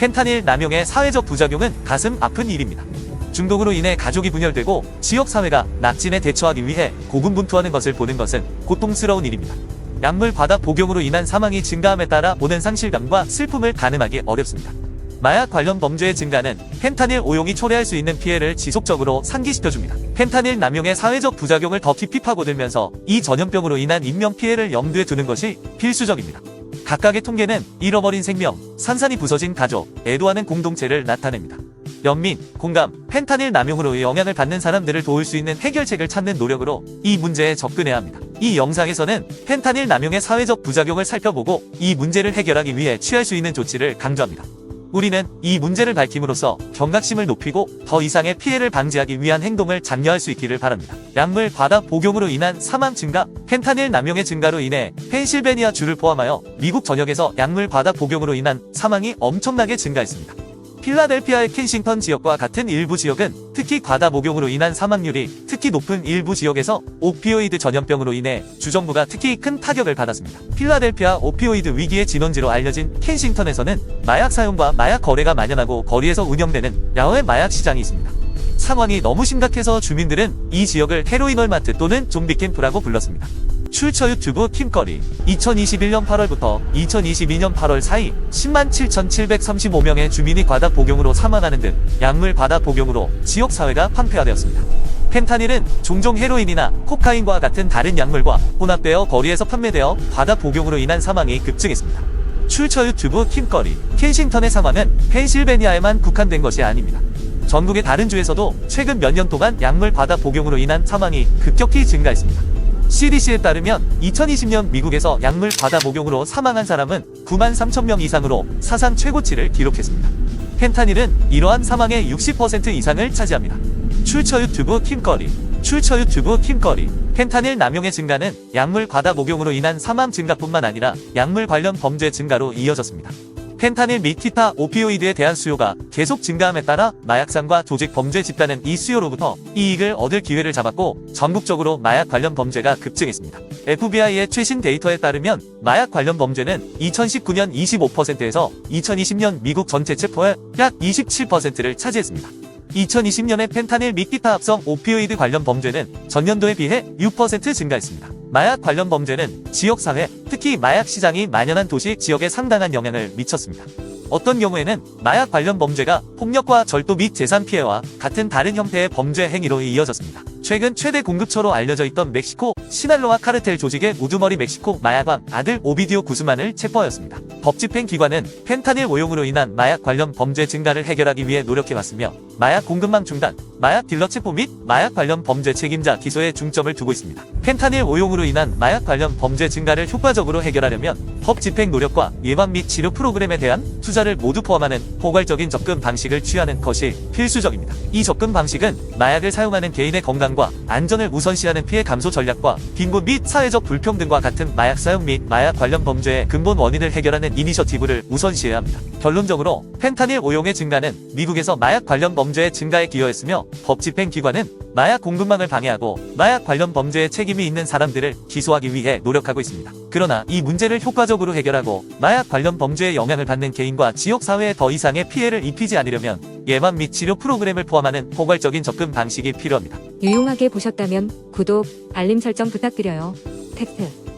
펜타닐 남용의 사회적 부작용은 가슴 아픈 일입니다. 중독으로 인해 가족이 분열되고 지역 사회가 낙진에 대처하기 위해 고군분투하는 것을 보는 것은 고통스러운 일입니다. 약물 과다 복용으로 인한 사망이 증가함에 따라 오는 상실감과 슬픔을 가늠하기 어렵습니다. 마약 관련 범죄의 증가는 펜타닐 오용이 초래할 수 있는 피해를 지속적으로 상기시켜줍니다. 펜타닐 남용의 사회적 부작용을 더 깊이 파고들면서 이 전염병으로 인한 인명 피해를 염두에 두는 것이 필수적입니다. 각각의 통계는 잃어버린 생명, 산산이 부서진 가족, 애도하는 공동체를 나타냅니다. 연민, 공감, 펜타닐 남용으로 영향을 받는 사람들을 도울 수 있는 해결책을 찾는 노력으로 이 문제에 접근해야 합니다. 이 영상에서는 펜타닐 남용의 사회적 부작용을 살펴보고 이 문제를 해결하기 위해 취할 수 있는 조치를 강조합니다. 우리는 이 문제를 밝힘으로써 경각심을 높이고 더 이상의 피해를 방지하기 위한 행동을 장려할 수 있기를 바랍니다. 약물 과다 복용으로 인한 사망 증가, 펜타닐 남용의 증가로 인해 펜실베니아 주를 포함하여 미국 전역에서 약물 과다 복용으로 인한 사망이 엄청나게 증가했습니다. 필라델피아의 켄싱턴 지역과 같은 일부 지역은 특히 과다 복용으로 인한 사망률이 특히 높은 일부 지역에서 오피오이드 전염병으로 인해 주정부가 특히 큰 타격을 받았습니다. 필라델피아 오피오이드 위기의 진원지로 알려진 켄싱턴에서는 마약 사용과 마약 거래가 만연하고 거리에서 운영되는 야외 마약 시장이 있습니다. 상황이 너무 심각해서 주민들은 이 지역을 헤로인월마트 또는 좀비 캠프라고 불렀습니다. 출처 유튜브 킴거리 2021년 8월부터 2022년 8월 사이 10만 7,735명의 주민이 과다 복용으로 사망하는 등 약물 과다 복용으로 지역 사회가 황폐화되었습니다. 펜타닐은 종종 헤로인이나 코카인과 같은 다른 약물과 혼합되어 거리에서 판매되어 과다 복용으로 인한 사망이 급증했습니다. 출처 유튜브 킴거리 켄싱턴의 상황은 펜실베니아에만 국한된 것이 아닙니다. 전국의 다른 주에서도 최근 몇 년 동안 약물 과다 복용으로 인한 사망이 급격히 증가했습니다. CDC에 따르면 2020년 미국에서 약물 과다 복용으로 사망한 사람은 9만 3천 명 이상으로 사상 최고치를 기록했습니다. 펜타닐은 이러한 사망의 60% 이상을 차지합니다. 출처 유튜브 킴거리 출처 유튜브 킴거리 펜타닐 남용의 증가는 약물 과다 복용으로 인한 사망 증가뿐만 아니라 약물 관련 범죄 증가로 이어졌습니다. 펜타닐 및 기타 오피오이드에 대한 수요가 계속 증가함에 따라 마약상과 조직 범죄 집단은 이 수요로부터 이익을 얻을 기회를 잡았고 전국적으로 마약 관련 범죄가 급증했습니다. FBI의 최신 데이터에 따르면 마약 관련 범죄는 2019년 25%에서 2020년 미국 전체 체포의 약 27%를 차지했습니다. 2020년에 펜타닐 및 기타 합성 오피오이드 관련 범죄는 전년도에 비해 6% 증가했습니다. 마약 관련 범죄는 지역사회, 특히 마약 시장이 만연한 도시 지역에 상당한 영향을 미쳤습니다. 어떤 경우에는 마약 관련 범죄가 폭력과 절도 및 재산 피해와 같은 다른 형태의 범죄 행위로 이어졌습니다. 최근 최대 공급처로 알려져 있던 멕시코 시날로아 카르텔 조직의 우두머리 멕시코 마약왕 아들 오비디오 구스만을 체포하였습니다. 법집행기관은 펜타닐 오용으로 인한 마약 관련 범죄 증가를 해결하기 위해 노력해왔으며 마약 공급망 중단, 마약 딜러 체포 및 마약 관련 범죄 책임자 기소에 중점을 두고 있습니다. 펜타닐 오용으로 인한 마약 관련 범죄 증가를 효과적으로 해결하려면 법 집행 노력과 예방 및 치료 프로그램에 대한 투자를 모두 포함하는 포괄적인 접근 방식을 취하는 것이 필수적입니다. 이 접근 방식은 마약을 사용하는 개인의 건강과 안전을 우선시하는 피해 감소 전략과 빈곤 및 사회적 불평등과 같은 마약 사용 및 마약 관련 범죄의 근본 원인을 해결하는 이니셔티브를 우선시해야 합니다. 결론적으로 펜타닐 오용의 증가는 미국에서 마약 관련 범죄의 증가에 기여했으며 법 집행 기관은 마약 공급망을 방해하고 마약 관련 범죄에 책임이 있는 사람들을 기소하기 위해 노력하고 있습니다. 그러나 이 문제를 효과적으로 해결하고 마약 관련 범죄에 영향을 받는 개인과 지역 사회에 더 이상의 피해를 입히지 않으려면 예방 및 치료 프로그램을 포함하는 포괄적인 접근 방식이 필요합니다. 유용하게 보셨다면 구독, 알림 설정 부탁드려요. 팩트.